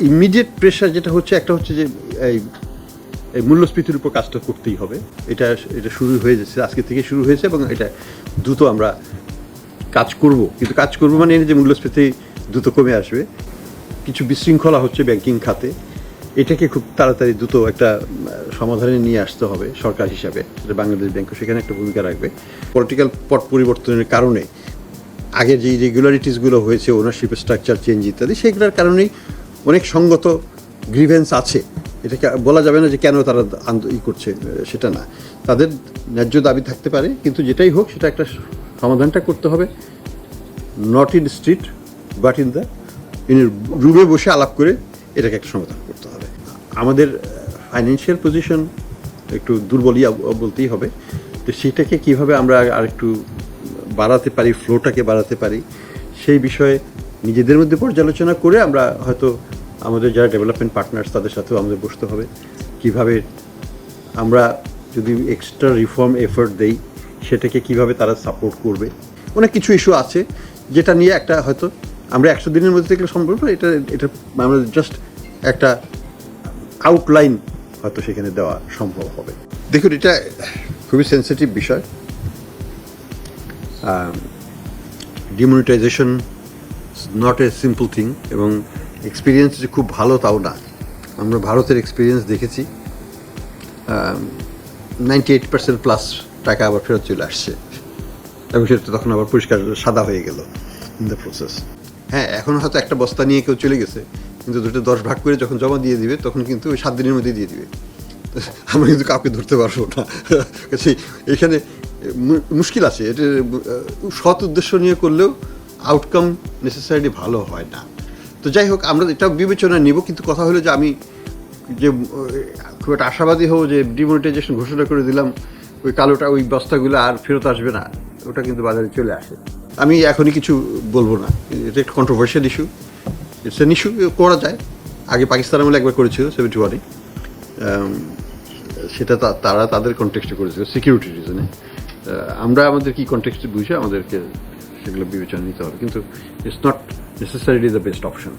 Immediate pressure যেটা হচ্ছে, একটা হচ্ছে যে এই এই মূল্যস্ফীতির উপর কাজটা করতেই হবে। এটা এটা শুরু হয়ে যাচ্ছে, আজকে থেকে শুরু হয়েছে এবং এটা দ্রুত আমরা কাজ করব। কিন্তু কাজ করব মানে যে মূল্যস্ফীতি দ্রুত কমে আসবে। কিছু বিশৃঙ্খলা হচ্ছে ব্যাংকিং খাতে। এটাকে খুব তাড়াতাড়ি দ্রুত একটা, সমাধানে নিয়ে আসতে হবে সরকার হিসাবে। সেটা বাংলাদেশ ব্যাংক সেখানে একটা ভূমিকা রাখবে। পলিটিক্যাল পট পরিবর্তনের কারণে আগের যে রেগুলারিটিসগুলো হয়েছে ওনারশিপ স্ট্রাকচার চেঞ্জ ইত্যাদি, সেগুলোর কারণেই অনেক সঙ্গত গ্রিভেন্স আছে। এটাকে বলা যাবে না যে কেন তারা ই করছে সেটা না। তাদের ন্যায্য দাবি থাকতে পারে, কিন্তু যেটাই হোক, সেটা একটা সমাধানটা করতে হবে। Not in street but in the in রুমে বসে আলাপ করে এটাকে একটা সমাধান করতে হবে। আমাদের ফাইন্যান্সিয়াল পজিশন একটু দুর্বলই বলতেই হবে। তো সেটাকে কীভাবে আমরা আর একটু বাড়াতে পারি ফ্লোটাকে বাড়াতে পারি, সেই বিষয়ে নিজেদের মধ্যে পর্যালোচনা করে আমরা হয়তো আমাদের যারা ডেভেলপমেন্ট পার্টনার্স তাদের সাথেও আমাদের বসতে হবে। কীভাবে আমরা যদি এক্সট্রা রিফর্ম এফোর্ট দেই, সেটাকে কীভাবে তারা সাপোর্ট করবে? অনেক কিছু ইস্যু আছে, যেটা নিয়ে একটা হয়তো আমরা একশো দিনের মধ্যে দেখলে সম্ভব এটা এটা আমরা জাস্ট একটা আউটলাইন হয়তো সেখানে দেওয়া সম্ভব হবে। দেখুন, এটা খুবই সেন্সিটিভ বিষয়। Demonetization not a simple thing এবং এক্সপিরিয়েন্স যে খুব ভালো তাও না। আমরা ভারতের এক্সপিরিয়েন্স দেখেছি। নাইনটি এইট পার্সেন্ট প্লাস টাকা আবার ফেরত চলে আসছে। এবং সেটা তখন আবার পরিষ্কার সাদা হয়ে গেল ইন দ্য প্রসেস হ্যাঁ এখন হয়তো একটা বস্তা নিয়ে কেউ চলে গেছে, কিন্তু দুটো দশ ভাগ করে যখন জমা দিয়ে দিবে, তখন কিন্তু ওই সাত দিনের মধ্যে দিয়ে দিবে। আমরা কিন্তু কাউকে ধরতে পারব না। কাজেই এখানে মুশকিল আছে। এটা সৎ উদ্দেশ্য নিয়ে করলেও আউটকাম নেসেসারিলি ভালো হয় না। তো যাই হোক, আমরা এটা বিবেচনায় নিব, কিন্তু কথা হলো যে আমি যে, খুব একটা আশাবাদী হব যে ডিমনিটাইজেশন ঘোষণা করে দিলাম, ওই কালোটা, ওই বস্তাগুলো আর ফেরত আসবে না, ওটা কিন্তু বাজারে চলে আসে। আমি এখনই কিছু বলব না, এটা একটা controversial issue it's an issue করা যায়। আগে পাকিস্তান আমলে একবার করেছিল, সেভেন্টি ওয়ানে। সেটা তারা তাদের কন্টেক্সটে করেছিল সিকিউরিটি রিজনে আমরা আমাদের কি কন্টেক্সটে বুঝে? আমাদেরকে সেগুলো বিবেচনা নিতে হবে। কিন্তু it's not necessarily the best option